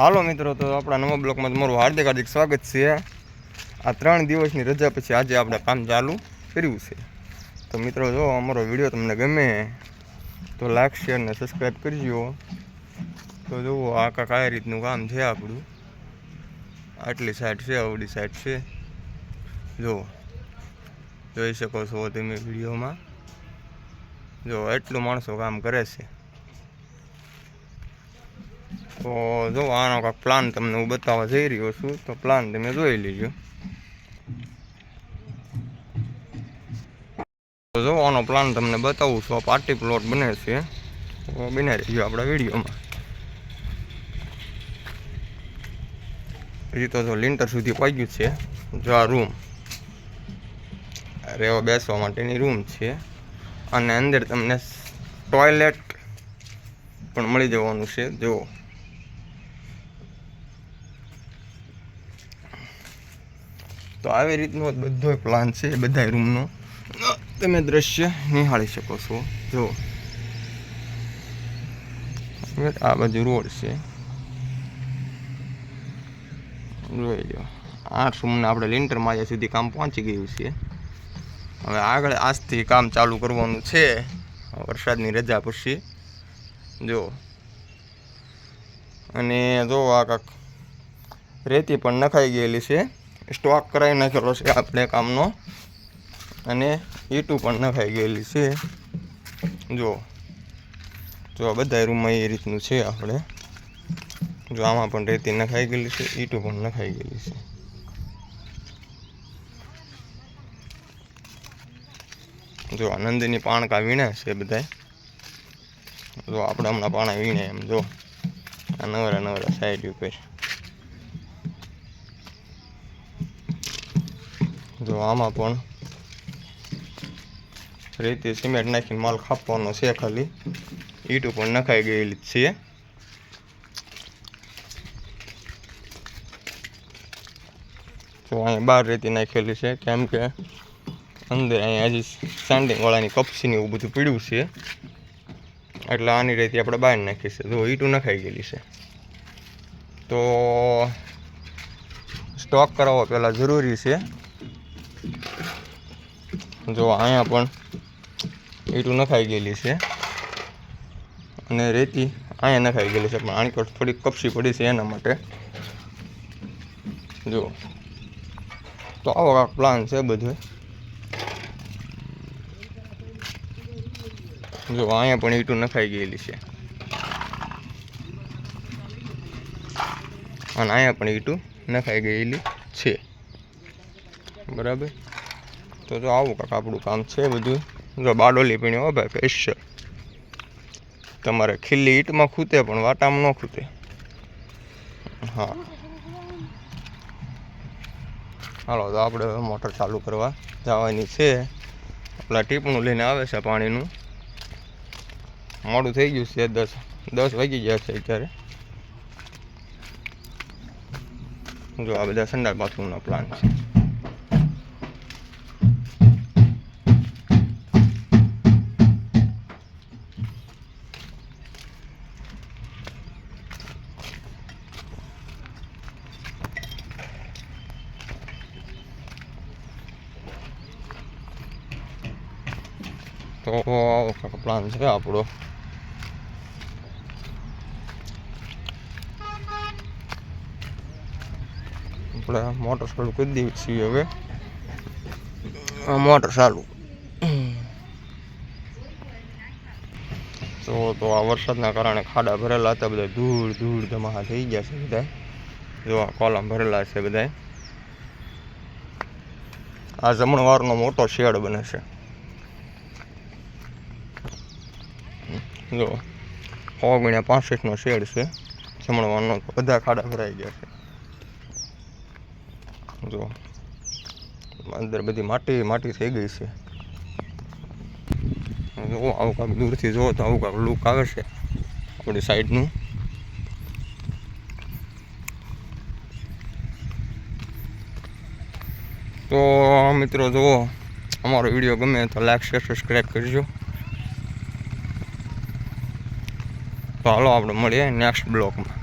હાલો મિત્રો, તો આપણા નવા બ્લોકમાં તમારું હાર્દિક હાર્દિક સ્વાગત છે. આ ત્રણ દિવસની રજા પછી આજે આપણે કામ ચાલુ કર્યું છે. તો મિત્રો, જો અમારો વીડિયો તમને ગમે તો લાઈક, શેર ને સબસ્ક્રાઈબ કરજો. તો જુઓ આ કાંક આ રીતનું કામ છે આપણું. આટલી સાઈડ છે, આવડી સાઈડ છે. જો જોઈ શકો છો તમે વિડીયોમાં. જો એટલું માણસો કામ કરે છે. તો જો, આનો કાંઈક પ્લાન તમને હું બતાવવા જઈ રહ્યો છું, તો પ્લાન તમે જોઈ લેજો. તો જો, આનો પ્લાન તમને બતાવું છું. આ પાર્ટી પ્લોટ બને છે. તો બને રહીજો આપણા વિડીયોમાં. હજી તો જો લિન્ટર સુધી પહોંચ્યું છે. જો આ રૂમ રહેવા બેસવા માટેની રૂમ છે. અને અંદર તમને ટોયલેટ પણ મળી જવાનું છે. જુઓ તો આવી રીતનો બધો પ્લાન છે બધા રૂમનો તમે દ્રશ્ય નિહાળી શકો છો. જો. આ બાજુ રોડ છે. જોઈ લો. આઠ રૂમને આપણે લિન્ટર માર્યા સુધી કામ પહોંચી ગયું છે. હવે આગળ આજથી કામ ચાલુ કરવાનું છે. વરસાદની રજા પછી. જો. અને જો આ કાંક રેતી પણ નખાઈ ગયેલી છે. સ્ટોક કરાવી નાખેલો છે આપણે કામનો. અને ઈટું પણ નખાઈ ગયેલી છે. જો જો આ બધા રૂમમાં એ રીતનું છે આપણે. જો આમાં પણ રેતી નખાઈ ગયેલી છે, ઈટું પણ નખાઈ ગયેલી છે. જો આનંદની પાણકા વીણે છે બધાય. જો આપણે હમણાં પાણા વીણે એમ, જો. આ નવરા નવરા સાઈડ ઉપર. જો આમાં પણ રીતે સિમેન્ટ નાખીને માલ ખાપવાનો છે ખાલી. ઈટ પણ નખાઈ ગયેલી છે. જો અહીંયા બહાર રેતી નાખેલી છે, કેમ કે અંદર અહીંયા હજી સાંડિંગવાળાની કપસીને એવું બધું પીડ્યું છે. એટલે આની રેતી આપણે બહાર નાખી છે. જો ઈટું નખાઈ ગયેલી છે. તો સ્ટોક કરાવવો પહેલાં જરૂરી છે. જો અહીંયા પણ ઈટું નખાઈ ગયેલી છે. અને રેતી અહીંયા નખાઈ ગયેલી છે, પણ આની પર થોડીક કપસી પડી છે એના માટે. જો. તો આવો કાંક પ્લાન છે બધો. જો, અહીંયા પણ ઈટું નખાઈ ગયેલી છે. અને અહીંયા પણ ઈટું નખાઈ ગયેલી છે. બરાબર? તો જો આવું કાંક આપણું કામ છે બધું. જો બારડોલી પીણી હો ભાઈ સ્પેશિયલ તમારે ખીલ્લી ઈંટમાં ખૂતે પણ વાટામાં ન ખૂતે. હા. હાલો, તો આપણે મોટર ચાલુ કરવા જવાની છે. આપણા ટીપણું લઈને આવે છે પાણીનું. મોડું થઈ ગયું છે દસ. દસ વાગી ગયા છે અત્યારે. જો આ બધા સંડાસ બાથરૂમના પ્લાન છે. તો પ્લાન છે આપણો. આપણે મોટર ચાલુ કરી દઈએ છીએ હવે. મોટર ચાલુ. તો તો આ વરસાદના કારણે ખાડા ભરેલા હતા બધા. ધૂળ ધૂળ ધમાહા થઈ ગયા છે બધા. જો કોલમ ભરેલા છે બધા આ જમણવારનો મોટો શેડ બને છે. જો સો ગુણ્યા પાસઠનો શેડ છે. જમણવાનો બધા ખાડા ભરાઈ ગયા છે. જો, અંદર બધી માટી માટી થઈ ગઈ છે. જો, આવું કાંક દૂરથી જુઓ તો આવું કાંક લુક આવે છે. આપણી સાઈડનું તો મિત્રો જુઓ, અમારો વીડિયો ગમે તો લાઈક શેર સબસ્ક્રાઈબ કરજો. હાલો આપણે મળીએ નેક્સ્ટ બ્લોકમાં